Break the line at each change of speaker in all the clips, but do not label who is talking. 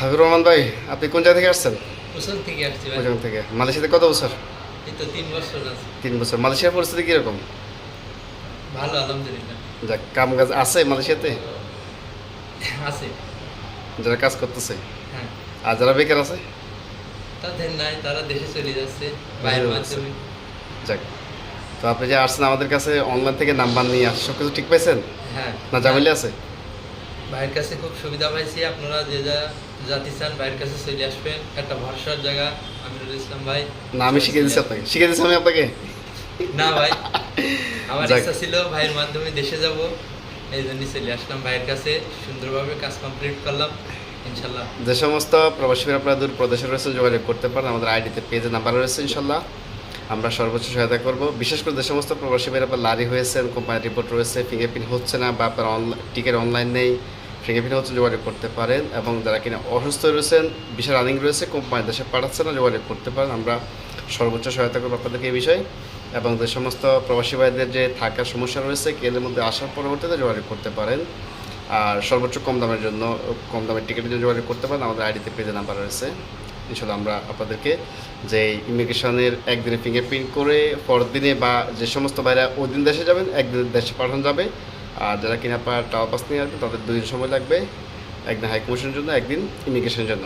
হাবিবুর রহমান ভাই আপনি কোন জায়গা থেকে আসছেন?
থেকে আসছি ভাই।
থেকে। মালয়েশিয়াতে কত বছর?
এই তো তিন বছর আছে।
তিন বছর। মালয়েশিয়ার পরিস্থিতি কীরকম?
ভালো আলহামদুলিল্লাহ।
যাক কাম কাজ আছে মালয়েশিয়াতে?
আছে।
যারা কাজ করতেছে?
হ্যাঁ।
আর যারা বেকার আছে?
তাদের নাই তারা দেশে চলে যাচ্ছে বাইরের মাধ্যমে।
যাক তো আপনি যে আসছেন আমাদের কাছে অনলাইন থেকে নাম্বার নিয়ে আসছেন সব কিছু ঠিক পাইছেন?
হ্যাঁ।
না জামিলে আছে?
ভাইয়ের কাছে খুব সুবিধা পাইছি। আপনারা যে যা জাতি চান ভাইয়ের কাছে চলে আসবেন। একটা ভরসার জায়গা আমিরুল ইসলাম ভাই।
না আমি শিখে দিচ্ছি আপনাকে। শিখে দিচ্ছি আমি আপনাকে?
না ভাই আমার ইচ্ছা ছিল ভাইয়ের মাধ্যমে দেশে যাব। এই জন্যই চলে আসলাম ভাইয়ের কাছে। সুন্দরভাবে কাজ কমপ্লিট করলাম। ইনশাল্লাহ।
যে সমস্ত প্রবাসীরা আপনারা দূর প্রদেশে রয়েছেন যোগাযোগ করতে পারেন। আমাদের আইডিতে পেজে নাম্বার রয়েছে ইনশাল্লাহ। আমরা সর্বোচ্চ সহায়তা করব। বিশেষ করে যে সমস্ত প্রবাসী ভাইরা আপনার লারি হয়েছেন কোম্পানির রিপোর্ট রয়েছে ফিঙ্গারপ্রিন্ট হচ্ছে না বা আপনার অনলাইন টিকিট অনলাইন নেই ফিঙ্গারপ্রিন্ট হচ্ছে যোগাযোগ করতে পারেন এবং যারা কিনা অসুস্থ রয়েছেন, বিশাল রানিং রয়েছে কোম্পানি দেশে পাঠাচ্ছে না, যোগাযোগ করতে পারেন। আমরা সর্বোচ্চ সহায়তা করব আপনাদেরকে এই বিষয়ে। এবং যে সমস্ত প্রবাসী ভাইদের যে থাকার সমস্যা রয়েছে কেলের মধ্যে আসার পরবর্তীতে যোগাযোগ করতে পারেন। আর সর্বোচ্চ কম দামের জন্য, কম দামের টিকিটের জন্য যোগাযোগ করতে পারেন। আমাদের আইডিতে পেজে নাম্বার রয়েছে। ইনশাল্লাহ আমরা আপনাদেরকে যে ইমিগ্রেশনের একদিনে ফিঙ্গারপ্রিন্ট করে পরের দিনে বা যে সমস্ত বাইরে ওই দিন দেশে যাবেন, একদিন দেশে পাঠানো যাবে। আর যারা কিনা আপনার টাওয়ার পাস নিয়ে আসবে, তাদের দুদিন সময় লাগবে। একদিন হাই কমিশনের জন্য, একদিন ইমিগ্রেশনের জন্য।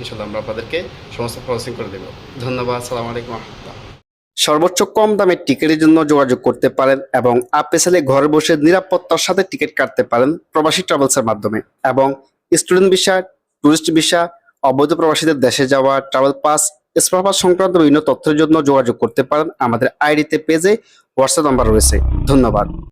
ইনশাল্লাহ আমরা আপনাদেরকে সমস্ত প্রসেসিং করে দেবো। ধন্যবাদ সালাম আলাইকুম সর্বোচ্চ কম দামের টিকিটের জন্য যোগাযোগ করতে পারেন এবং আপনি চাইলে ঘরে বসে নিরাপত্তার সাথে টিকিট কাটতে পারেন প্রবাসী ট্রাভেলসের মাধ্যমে। এবং স্টুডেন্ট ভিসা টুরিস্ট ভিসা অবৈধ প্রবাসীদের দেশে যাওয়া ট্রাভেল পাস স্পার পাস সংক্রান্ত বিভিন্ন তথ্যের জন্য যোগাযোগ করতে পারেন। আমাদের আইডিতে পেজে হোয়াটসঅ্যাপ নাম্বার রয়েছে। ধন্যবাদ।